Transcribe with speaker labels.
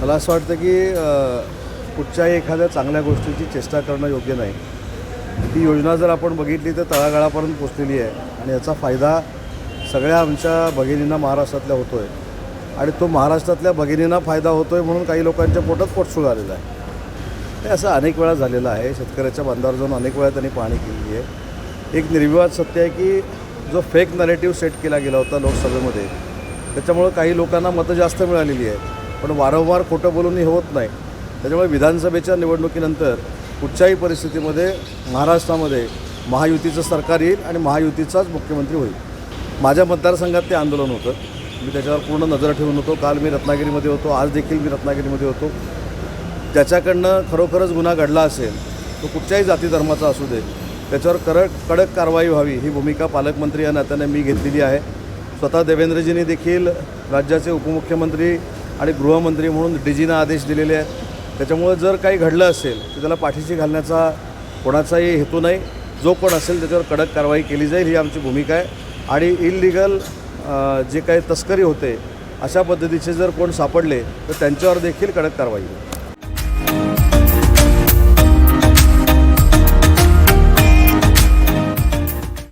Speaker 1: मला असं वाटतं की कुठच्याही एखाद्या चांगल्या गोष्टीची चेष्टा करणं योग्य नाही. ती योजना जर आपण बघितली तर तळागाळापर्यंत पोचलेली आहे आणि याचा फायदा सगळ्या आमच्या भगिनींना महाराष्ट्रातल्या होतो आहे आणि तो महाराष्ट्रातल्या भगिनींना फायदा होतो आहे म्हणून काही लोकांच्या पोटात पोटसूळ आलेला आहे. हे असं अनेक वेळा झालेलं आहे. शेतकऱ्याच्या बांधावर जाऊन अनेक वेळा त्यांनी पाहणी केलेली आहे. एक निर्विवाद सत्य आहे की जो फेक नरेटिव्ह सेट केला गेला होता लोकसभेमध्ये त्याच्यामुळं काही लोकांना मतं जास्त मिळालेली आहेत. पण वारंवार खोटं बोलूनही होत नाही. त्याच्यामुळे विधानसभेच्या निवडणुकीनंतर कुठच्याही परिस्थितीमध्ये महाराष्ट्रामध्ये महायुतीचं सरकार येईल आणि महायुतीचाच मुख्यमंत्री होईल. माझ्या मतदारसंघात ते आंदोलन होतं. मी त्याच्यावर पूर्ण नजर ठेवून होतो. काल मी रत्नागिरीमध्ये होतो. आज देखील मी रत्नागिरीमध्ये होतो. ज्याच्याकडनं खरोखरच गुन्हा घडला असेल तो कुठच्याही जाती धर्माचा असू दे त्याच्यावर कडक कडक कारवाई व्हावी ही भूमिका पालकमंत्री या नात्याने मी घेतलेली आहे. स्वतः देवेंद्रजींनी देखील राज्याचे उपमुख्यमंत्री आणि गृहमंत्री म्हणून डीजीनं आदेश दिलेले आहेत. त्याच्यामुळं जर काही घडलं असेल तर त्याला पाठीशी घालण्याचा कोणाचाही हेतू नाही. जो कोण असेल त्याच्यावर कडक कारवाई केली जाईल ही आमची भूमिका आहे. आणि इलिगल जे काही तस्करी होते अशा पद्धतीचे जर कोण सापडले तर त्यांच्यावर देखील कडक कारवाई होईल.